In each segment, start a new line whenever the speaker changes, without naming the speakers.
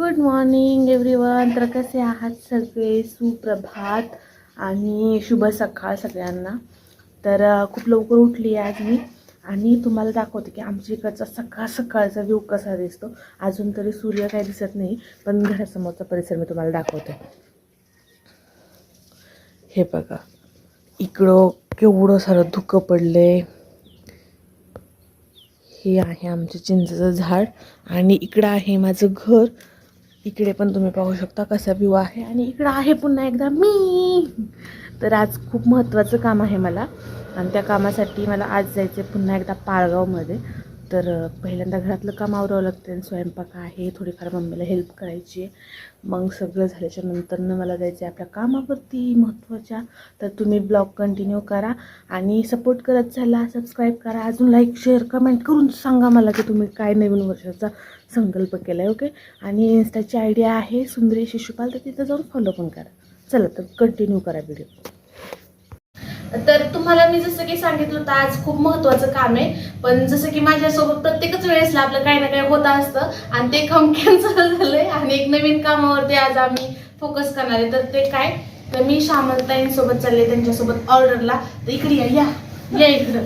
Good morning everyone तर कसे आहात सगळे? सुप्रभात आणि शुभ सकाळ सगळ्यांना. तर खूप लवकर उठली आहे आज मी आणि तुम्हाला दाखवते की आमच्या इकडचा सकाळ सकाळचा व्ह्यू कसा दिसतो. अजून तरी सूर्य काही दिसत नाही पण घरासमोरचा परिसर मी तुम्हाला दाखवते. हे बघा इकडं केवढं सारं धुकं पडलंय. हे आहे आमचं चिंचेचं झाड आणि इकडं आहे माझं घर. इकडे पण तुम्ही पाहू शकता कसा व्ह्यू आहे. आणि इकडं आहे पुन्हा एकदा मी. तर आज खूप महत्त्वाचं काम आहे मला. आणि त्या कामासाठी मला आज जायचं आहे पुन्हा एकदा पाळगावमध्ये तर पहिल्यांदा घरातलं काम आवरावं लागतं आणि स्वयंपाक आहे थोडीफार मम्मीला हेल्प करायची मग सगळं झाल्याच्या नंतरनं मला जायचं आहे आपल्या कामावरती महत्त्वाच्या. तर तुम्ही ब्लॉग कंटिन्यू करा आणि सपोर्ट करत चला सबस्क्राईब करा. अजून लाईक शेअर कमेंट करून सांगा मला की तुम्ही काय नवीन वर्षाचा संकल्प केला आहे ओके आणि इन्स्टाची आयडिया आहे सुंदरी शिशुपाल तर तिथं जाऊन फॉलो पण करा. चला तर कंटिन्यू करा व्हिडिओ तर तुम्हाला मी जसं की सांगितलं होतं आज खूप महत्त्वाचं काम आहे. पण जसं की माझ्यासोबत प्रत्येकच वेळेसला आपलं काही ना काही होत असतं. आणि ते काम कॅन्सल झालंय. आणि एक नवीन कामावरती आज आम्ही फोकस करणार आहे. तर ते काय? तर मी श्यामलताईंसोबत चालले त्यांच्यासोबत ऑर्डरला तर इकडे या या. या इकडं.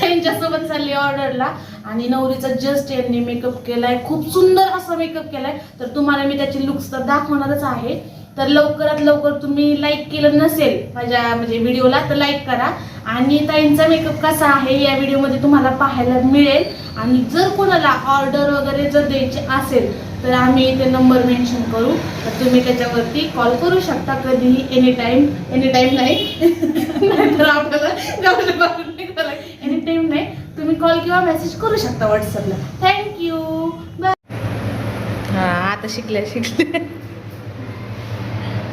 त्यांच्यासोबत चालली ऑर्डरला आणि नवरीचा जस्ट यांनी मेकअप केलाय. खूप सुंदर असा मेकअप केलाय. तर तुम्हाला मी त्याचे लुक्स तर दाखवणारच आहे. तर लवकरात लवकर तुम्ही लाईक केलं नसेल माझ्या म्हणजे व्हिडिओला तर लाईक करा. आणि ताईंचा मेकअप कसा आहे या व्हिडिओमध्ये तुम्हाला पाहायला मिळेल. आणि जर कोणाला ऑर्डर वगैरे जर द्यायची असेल तर आम्ही ते नंबर मेन्शन करू. तर तुम्ही त्याच्यावरती कॉल करू शकता कधीही एनी टाईम एनी टाईम नाही तर आपल्याला एनी टाईम नाही. तुम्ही कॉल किंवा मेसेज करू शकता व्हॉट्सअपला थँक्यू बाय हां आता शिकल्या शिकल्या.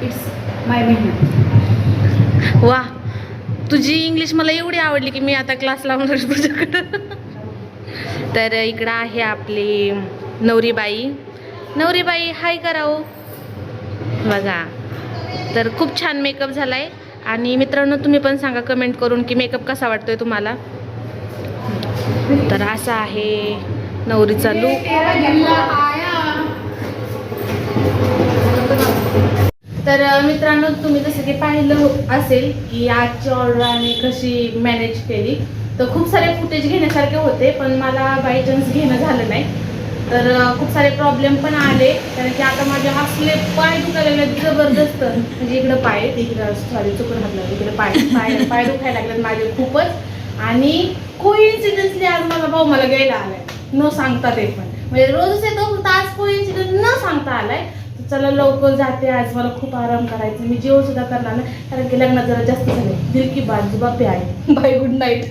इट्स माय मेहनत वा. तुझी इंग्लिश मला एवढी आवडली की मी आता क्लास लावणार आहे तुझ्याकडं. तर इकडं आहे आपली नवरीबाई. नवरीबाई हाय कराओ बघा. तर खूप छान मेकअप झालाय. आणि मित्रांनो तुम्ही पण सांगा कमेंट करून की मेकअप कसा वाटतोय तुम्हाला? तर असा आहे नवरीचा लुक तर मित्रांनो तुम्ही जसं की पाहिलं असेल की आजची ऑर्डर आम्ही कशी मॅनेज केली. तर खूप सारे फुटेज घेण्यासारखे होते पण मला बाय चान्स घेणं झालं नाही. तर खूप सारे प्रॉब्लेम पण आले. कारण की आता माझे असले पाय दुखायला लागले जबरदस्त. म्हणजे इकडं पाय इकडं सॉरी चुकून हात लागले इकडे पाय पाय पाय दुखायला लागलेत माझे खूपच. आणि कोइन्सिडन्सली आज माझा भाऊ मला घ्यायला आलाय. न सांगता ते पण. म्हणजे रोजच येतो फक्त आज कोइन्सिडन्स न सांगता आलाय. तर चला लवकर जाते आज मला खूप आराम करायचा. मी जेवण सुद्धा करणार नाही कारण की लग्नात जरा जास्त झाले. दिल की बाजू बापे आहे बाय गुड नाईट